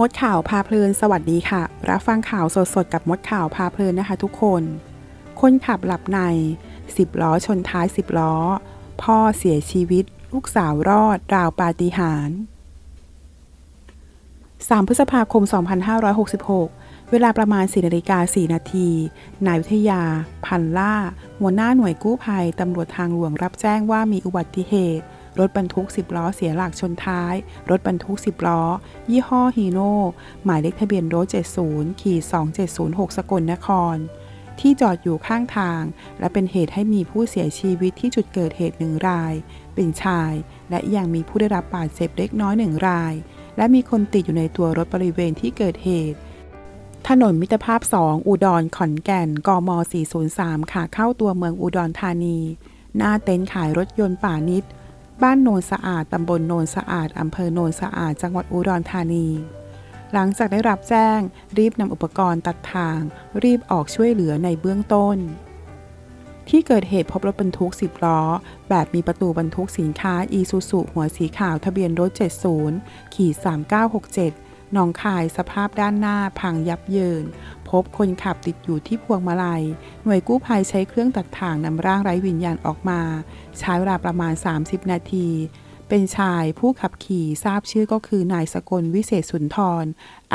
มดข่าวพาเพลินสวัสดีค่ะ รับฟังข่าวสดๆ กับมดข่าวพาเพลินนะคะทุกคน คนขับหลับใน 10 ล้อชนท้าย 10 ล้อ พ่อเสียชีวิต ลูกสาวรอด ราวปาฏิหาริย์ 3 พฤษภาคม 2566 เวลาประมาณ 4นาฬิกา4นาที นายวิทยา พันล่า หัวหน้าหน่วยกู้ภัยตำรวจทางหลวงรับแจ้งว่ามีอุบัติเหตุ รถบรรทุก 10 ล้อเสียหลักชนท้าย รถบรรทุก 10 ล้อ ยี่ห้อฮีโน่หมายเลขทะเบียนรถ 70ขีด2706 สกลนคร ที่จอดอยู่ข้างทาง และเป็นเหตุให้มีผู้เสียชีวิตที่จุดเกิดเหตุหนึ่งราย เป็นชาย และยังมีผู้ได้รับบาดเจ็บเล็กน้อยหนึ่งราย และมีคนติดอยู่ในตัวรถบริเวณที่เกิดเหตุถนนมิตรภาพ 2 อุดรขอนแก่น กม 403 ขาเข้าตัวเมืองอุดรธานี หน้าเต็นท์ขายรถยนต์ป่านิด บ้านโนนสะอาด ตำบลโนนสะอาด อำเภอโนนสะอาด จังหวัดอุดรธานี หลังจากได้รับแจ้ง รีบนำอุปกรณ์ตัดทาง รีบออกช่วยเหลือในเบื้องต้น ที่เกิดเหตุพบรถบรรทุก 10 ล้อ แบบมีประตูบรรทุกสินค้าอีซูซุหัวสีขาวทะเบียนรถ 70 ขีด 3967หนองคายสภาพด้านหน้าพังยับเยิน บคนขับติดอยู่ที่พวงมาลัย หน่วยกู้ภัยใช้เครื่องตัดถ่างนำร่างไร้วิญญาณออกมา ใช้เวลาประมาณ 30 นาที เป็นชายผู้ขับขี่ทราบชื่อก็คือนายสกลวิเศษสุนทร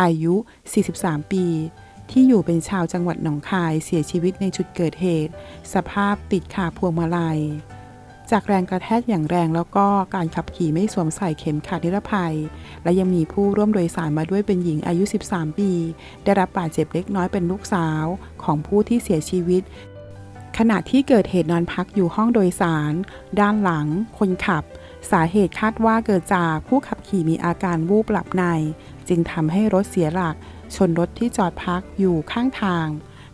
อายุ 43 ปี ที่อยู่เป็นชาวจังหวัดหนองคายเสียชีวิตในจุดเกิดเหตุ สภาพติดขาพวงมาลัย จากแรงกระแทกอย่างแรงแล้วก็การขับขี่ไม่สวมใส่เข็มขัดนิรภัย และยังมีผู้ร่วมโดยสารมาด้วยเป็นหญิงอายุ 13 ปี ได้รับบาดเจ็บเล็กน้อยเป็นลูกสาวของผู้ที่เสียชีวิต ขณะที่เกิดเหตุนอนพักอยู่ห้องโดยสาร ด้านหลัง คนขับ สาเหตุคาดว่าเกิดจากผู้ขับขี่มีอาการวูบหลับใน จึงทำให้รถเสียหลัก ชนรถที่จอดพักอยู่ข้างทาง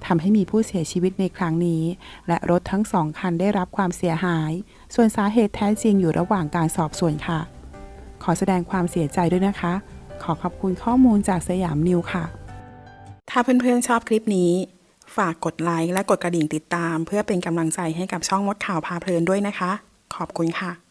ทำให้มีผู้เสียชีวิตในครั้งนี้ และรถทั้งสองคันได้รับความเสียหาย ส่วนสาเหตุแท้จริงอยู่ระหว่างการสอบสวนค่ะ ขอแสดงความเสียใจด้วยนะคะ ขอขอบคุณข้อมูลจากสยามนิวค่ะ ถ้าเพื่อนๆชอบคลิปนี้ ฝากกดไลค์และกดกระดิ่งติดตาม เพื่อเป็นกำลังใจให้กับช่องมดข่าวพาเพลินด้วยนะคะ ขอบคุณค่ะ